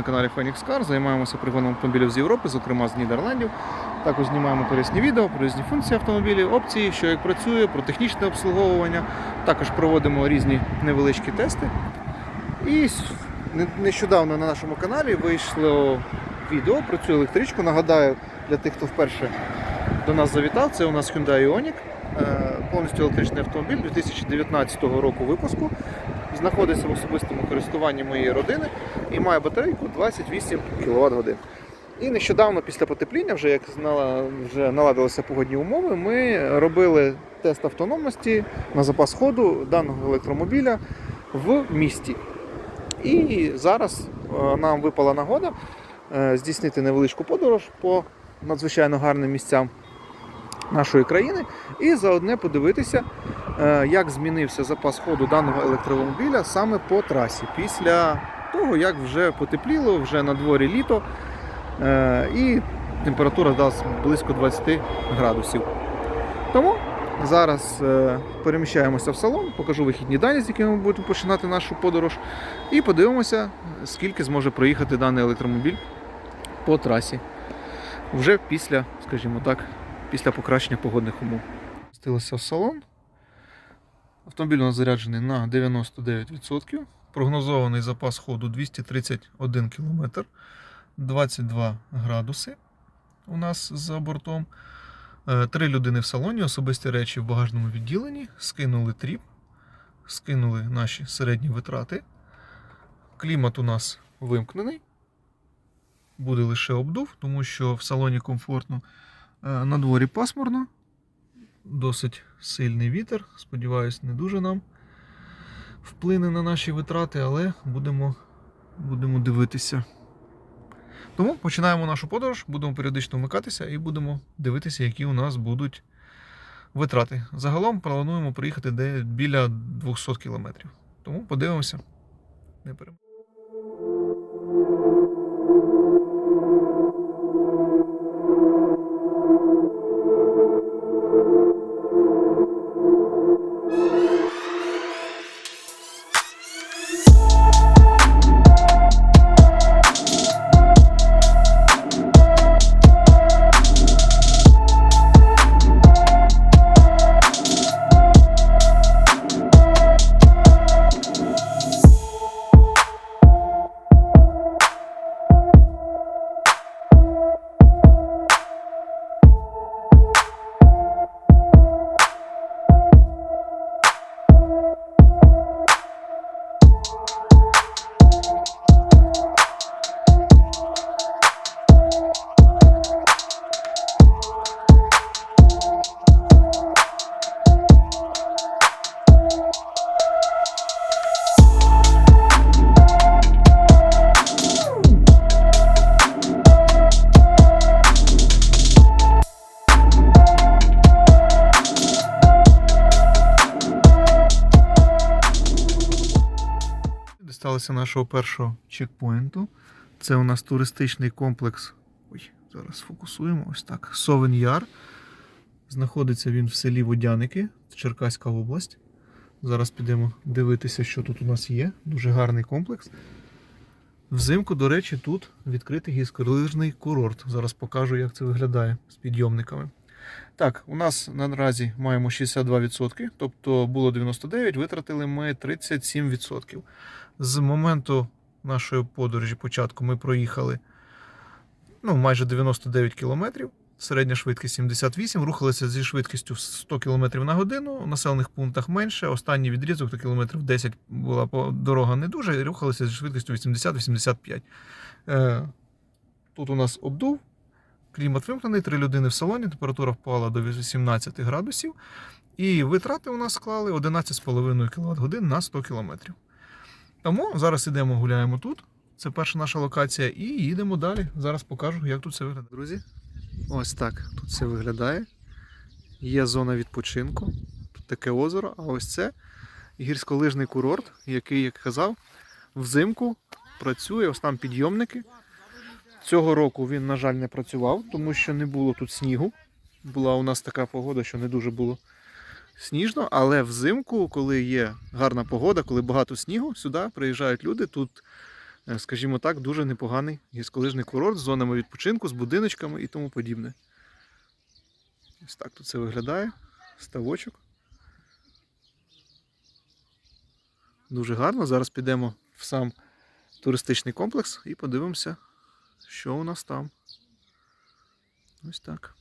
На каналі Phoenix Car. Займаємося пригоном автомобілів з Європи, зокрема з Нідерландів. Також знімаємо корисні відео про різні функції автомобілів, опції, що як працює, про технічне обслуговування. Також проводимо різні невеличкі тести. І нещодавно на нашому каналі вийшло відео про цю електричку. Нагадаю, для тих, хто вперше до нас завітав, це у нас Hyundai Ioniq. Е, Повністю електричний автомобіль 2019 року випуску. Знаходиться в особистому користуванні моєї родини і має батарейку 28 кВт годин. І нещодавно, після потепління, вже як вже наладилися погодні умови, ми робили тест автономності на запас ходу даного електромобіля в місті. І зараз е, нам випала нагода е, здійснити невеличку подорож по надзвичайно гарним місцям нашої країни і заодне подивитися, як змінився запас ходу даного електромобіля саме по трасі після того, як вже потепліло, вже на дворі літо е, і температура дасть близько 20 градусів. Тому зараз е, переміщаємося в салон, покажу вихідні дані, з якими ми будемо починати нашу подорож, і подивимося, скільки зможе проїхати даний електромобіль по трасі. Вже після, скажімо так, після покращення погодних умов. Спустилися в салон. Автомобіль у нас заряджений на 99%. Прогнозований запас ходу 231 км, 22 градуси у нас за бортом. Е, Три людини в салоні, особисті речі в багажному відділенні. Скинули тріп, скинули наші середні витрати. Клімат у нас вимкнений. Буде лише обдув, тому що в салоні комфортно. Е, На дворі пасмурно, досить сильний вітер. Сподіваюсь, не дуже нам вплине на наші витрати, але будемо, будемо дивитися. Тому починаємо нашу подорож, будемо періодично вмикатися і будемо дивитися, які у нас будуть витрати. Загалом плануємо приїхати де біля 200 кілометрів. Тому подивимося. Не перем... Дісталися нашого першого чекпоінту. Це у нас туристичний комплекс. Ой, зараз фокусуємо. Ось так. Совен Яр. Знаходиться він в селі Водяники, Черкаська область. Зараз підемо дивитися, що тут у нас є. Дуже гарний комплекс. Взимку, до речі, тут відкритий гірськолижний курорт. Зараз покажу, як це виглядає з підйомниками. Так, у нас наразі маємо 62%, тобто було 99%, витратили ми 37%. З моменту нашої подорожі початку ми проїхали ну, майже 99 кілометрів. Середня швидкість 78, рухалися зі швидкістю 100 км на годину. У населених пунктах менше. Останній відрізок то кілометрів 10 була дорога не дуже, рухалися зі швидкістю 80-85. Е, Тут у нас обдув, клімат вимкнений, три людини в салоні, температура впала до 18 градусів. І витрати у нас склали 11,5 кВт годин на 100 км. Тому зараз ідемо гуляємо тут. Це перша наша локація, і їдемо далі. Зараз покажу, як тут все виглядає. Друзі, ось так тут все виглядає. Є зона відпочинку, тут таке озеро, а ось це гірськолижний курорт, який, як казав, взимку працює, ось там підйомники. Цього року він, на жаль, не працював, тому що не було тут снігу. Була у нас така погода, що не дуже було сніжно, але взимку, коли є гарна погода, коли багато снігу, сюди приїжджають люди. Тут е, скажімо так, дуже непоганий гірськолижний курорт з зонами відпочинку, з будиночками і тому подібне. Ось так тут це виглядає. Ставочок. Дуже гарно. Зараз підемо в сам туристичний комплекс і подивимося, що у нас там. Ось так.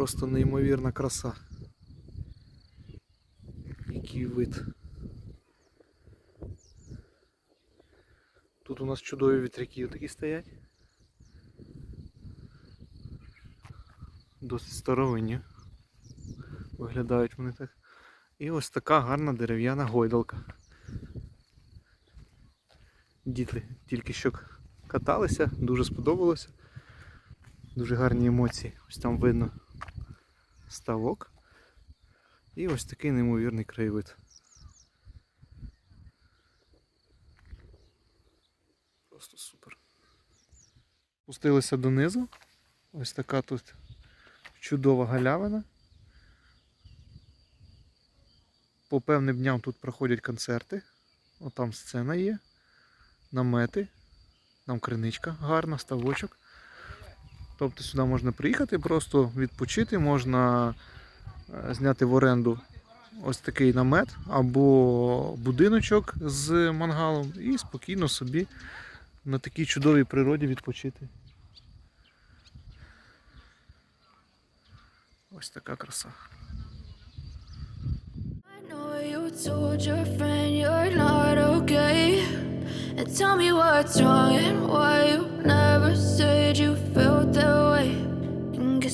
Просто неймовірна краса. Який вид. Тут у нас чудові вітряки такі стоять. Досить старовинні. Виглядають вони так. І ось така гарна дерев'яна гойдалка. Діти тільки що каталися, дуже сподобалося. Дуже гарні емоції. Ось там видно ставок. І ось такий неймовірний краєвид. Просто супер. Спустилися донизу. Ось така тут чудова галявина. По певним дням тут проходять концерти. Отам сцена є. Намети. Там криничка гарна, ставочок. Тобто сюди можна приїхати, просто відпочити, можна е, зняти в оренду ось такий намет або будиночок з мангалом і спокійно собі на такій чудовій природі відпочити. Ось така краса. And tell me what's wrong and why you never said you felt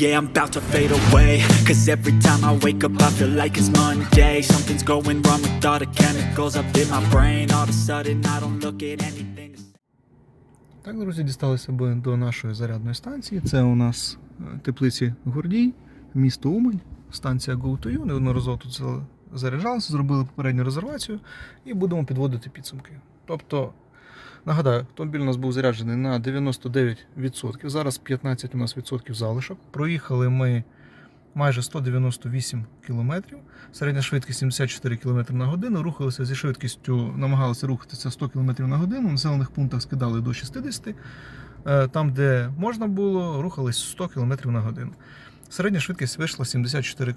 Yeah, I'm about to fade away Cause every time I wake up I feel like it's Monday Something's going wrong with all the chemicals up in my brain All of a sudden I don't look at anything Так, друзі, дісталися би до нашої зарядної станції. Це у нас е, теплиці Гордій, місто Умань, станція GoToYou. Неодноразово тут за- заряджалися, зробили попередню резервацію і будемо підводити підсумки. Тобто, нагадаю, автомобіль у нас був заряджений на 99%. Зараз 15 у нас відсотків залишок. Проїхали ми майже 198 км. Середня швидкість 74 км на годину. Рухалися зі швидкістю, намагалися рухатися 100 км на годину. В населених пунктах скидали до 60. Е, Там, де можна було, рухались 100 км на годину. Середня швидкість вийшла 74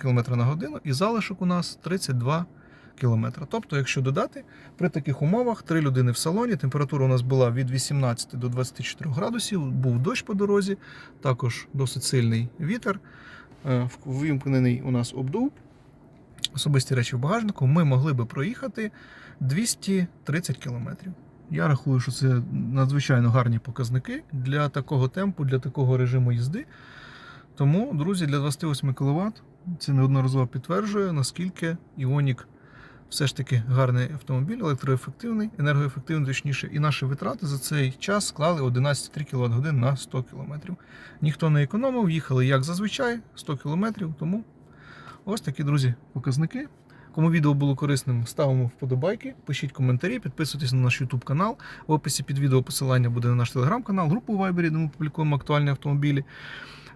км на годину, і залишок у нас 32 км. Тобто, якщо додати, при таких умовах три людини в салоні, температура у нас була від 18 до 24 градусів, був дощ по дорозі, також досить сильний вітер, е, вимкнений у нас обдув, особисті речі в багажнику, ми могли би проїхати 230 км. Я рахую, що це надзвичайно гарні показники для такого темпу, для такого режиму їзди. Тому, друзі, для 28 кВт це неодноразово підтверджує, наскільки Іонік все ж таки гарний автомобіль, електроефективний, енергоефективний, точніше, і наші витрати за цей час склали 11,3 кВт на 100 км. Ніхто не економив, їхали як зазвичай 100 км. Тому ось такі, друзі, показники. Кому відео було корисним, ставимо вподобайки, пишіть коментарі, підписуйтесь на наш YouTube канал. В описі під відео посилання буде на наш телеграм-канал, групу в Viber, де ми публікуємо актуальні автомобілі.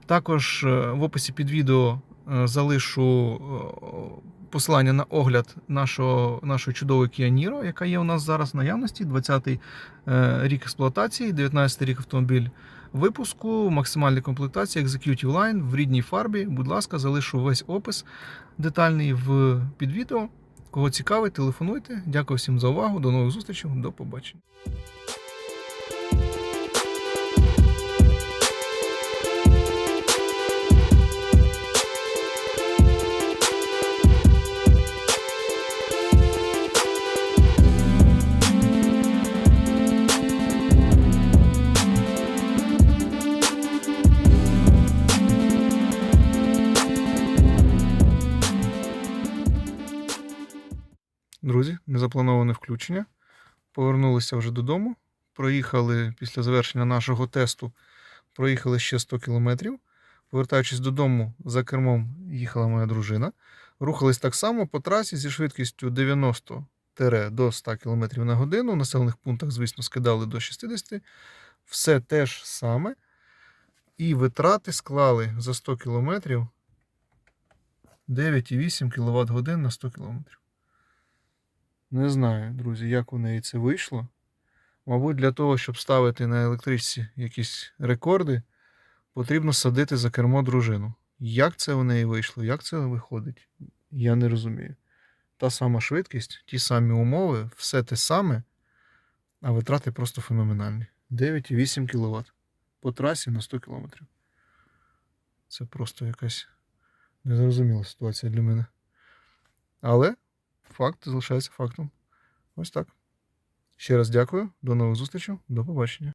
Також е, в описі під відео е, залишу е, посилання на огляд нашого, нашої чудової Kia Niro, яка є у нас зараз в наявності. 20-й е, рік експлуатації, 19-й рік автомобіль випуску, максимальна комплектація, Executive Line в рідній фарбі. Будь ласка, залишу весь опис детальний в під відео. Кого цікавить, телефонуйте. Дякую всім за увагу. До нових зустрічей. До побачення. Незаплановане включення. Повернулися вже додому. Проїхали після завершення нашого тесту, проїхали ще 100 кілометрів. Повертаючись додому, за кермом їхала моя дружина. Рухались так само по трасі зі швидкістю 90 до 100 км на годину. В населених пунктах, звісно, скидали до 60. Все те ж саме. І витрати склали за 100 км 9,8 кВт годин на 100 км. Не знаю, друзі, як у неї це вийшло. Мабуть, для того, щоб ставити на електричці якісь рекорди, потрібно садити за кермо дружину. Як це у неї вийшло, як це виходить, я не розумію. Та сама швидкість, ті самі умови, все те саме, а витрати просто феноменальні. 9,8 кВт по трасі на 100 км. Це просто якась незрозуміла ситуація для мене. Але факт залишається фактом. Ось так. Ще раз дякую, до нових зустрічей, до побачення.